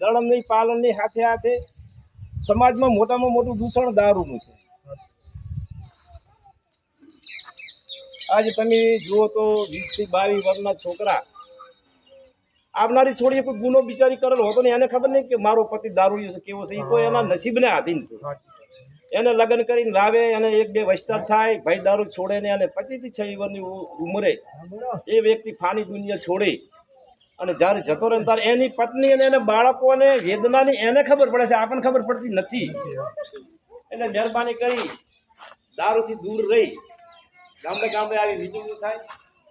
દળણની પાલનની સાથે સાથે સમાજમાં મોટામાં મોટું દૂષણ દારૂનું છે. આજે તમે જુઓ તો વીસથી બાવીસ વર્ષના છોકરા. આવનારી છોડીએ કોઈ ગુનો બિચારી કરેલો હતો ને એને ખબર નહીં કે મારો પતિ દારૂ છે કેવો છે? એ તો એના નસીબને આધીન છે. એને લગ્ન કરીને લાવે અને એક બે વસ્તાર થાય ભાઈ દારૂ છોડે ને અને પચીસથી છ વર્ષની ઉંમરે એ વ્યક્તિ ફાની દુનિયા છોડે. અને જ્યારે જતો રહે ત્યારે એની પત્ની અને એને બાળકોને વેદનાની એને ખબર પડે છે, આપણને ખબર પડતી નથી. એટલે મહેરબાની કરી, દારૂથી દૂર રહી. ગામડે ગામડે આવી મિટિંગો થાય.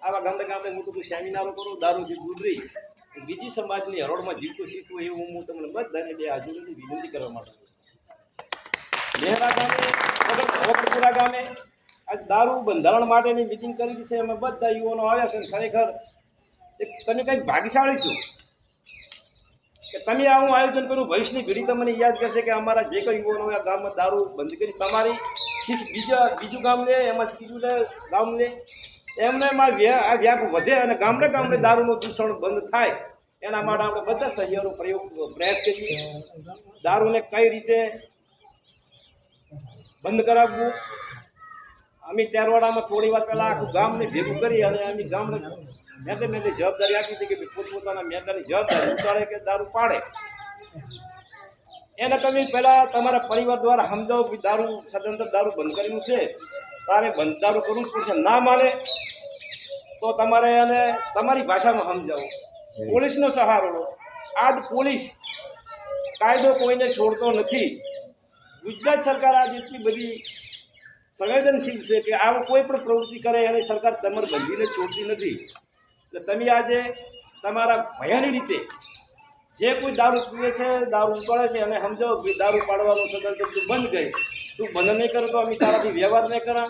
આવા ગામડે ગામડે મોટું કોઈ સેમિનારો કરું, દારૂથી દૂર રહી. બીજી સમાજની હરોળમાં જીવતું શીખવું એવું હું તમને બધાને બે હાજરીની વિનંતી કરવા માંગુ છું. મહેરા ગામે વગર- વગરપુરા ગામે આજ દારૂ બંધારણ માટેની મિટિંગ કરી છે. અમે બધા યુવાનો આવ્યા છે ખરેખર તમે કંઈક ભાગ્યશાળી છો. કે તમે આવું આયોજન કર્યું ભવિષ્યની પેઢી તમને યાદ કરશે કે અમારા જે કંઈ યુવાનો આ ગામમાં દારૂ બંધ કરી તમારી શીખ બીજા બીજું ગામ લે, એમાં બીજું લે, ગામ લે. એમને આ વ્યાપ વધે અને ગામડે ગામડે દારૂનું દૂષણ બંધ થાય. એના માટે આપણે બધા સહિયારો પ્રયોગ, પ્રયાસ કરીએ. દારૂને કઈ રીતે બંધ કરાવવું? અમે ત્યારવાડામાં થોડી વાર પહેલાં આખું ગામને ભેગું કરી અને અમે ગામને મેં મેં જવાબદારી આપી હતી કે પોતપોતાના મેદાની જવાબદારી ઉતારે કે દારૂ પાડે. એને તમે પહેલા તમારા પરિવાર દ્વારા સમજાવો કે દારૂ સદંતર દારૂ બંધ કર્યું છે. તારે બંધ દારૂ કરવું જ પડશે. ના માને તો તમારે એને તમારી ભાષામાં સમજાવો. પોલીસનો સહારો લો. આજ પોલીસ કાયદો કોઈને છોડતો નથી. ગુજરાત સરકાર આજ એટલી બધી સંવેદનશીલ છે કે આવું કોઈ પણ પ્રવૃત્તિ કરે એની સરકાર ચમર બંધીને છોડતી નથી. એટલે તમે આજે તમારા ભયાની રીતે જે કોઈ દારૂ પીવે છે, દારૂ ઉપાડે છે, અને સમજો કે દારૂ પાડવાનો તો તું બંધ કરી. તું બંધ નહીં કરો તો અમે તારાથી વ્યવહાર નહીં કરા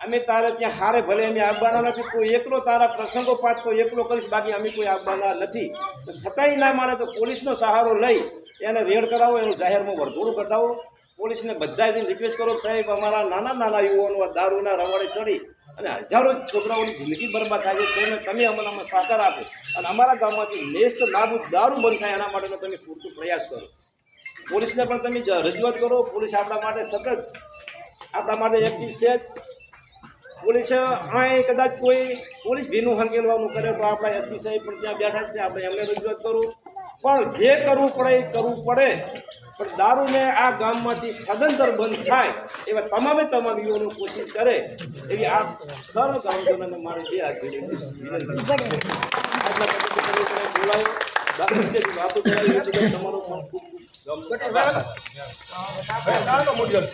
અમે તારે ત્યાં હારે ભલે અમે આવવાના નથી, કોઈ એકલો તારા પ્રસંગો પાત કોઈ એકલો કરીશ, બાકી અમે કોઈ આવવાના નથી. છતાંય ના માને તો પોલીસનો સહારો લઈ એને રેડ કરાવો, એનું જાહેરમાં વરઘોડું કઢાવો. પોલીસને બધા રિક્વેસ્ટ કરો સાહેબ, અમારા નાના નાના યુવાનો દારૂના રવાડે ચડી અને હજારો છોકરાઓની જિંદગી બરબાદ થાય છે. તેને તમે અમારામાં સાકાર આપો અને અમારા ગામમાંથી નેસ્ત નાબૂદ દારૂ બંધ થાય એના માટેનો તમે પૂરતો પ્રયાસ કરો. પોલીસને પણ તમે રજૂઆત કરો. પોલીસ આપણા માટે સતત આપણા માટે એક્ટિવ છે. પોલીસ અહીં કદાચ કોઈ પોલીસ ભીનું હંકેલવાનું કરે તો આપણા એસપી સાહેબ પણ ત્યાં બેઠા છે, આપણે એમને રજૂઆત કરું. પણ જે કરવું પડે એ કરવું પડે. પણ દારૂને આ ગામમાંથી સદંતર બંધ થાય એવા તમામે તમામ યુવાનો કોશિશ કરે એવી આ સર્વ ગામજનોને મારે જે આ કરાવી તમારો પણ ખૂબ ખૂબ.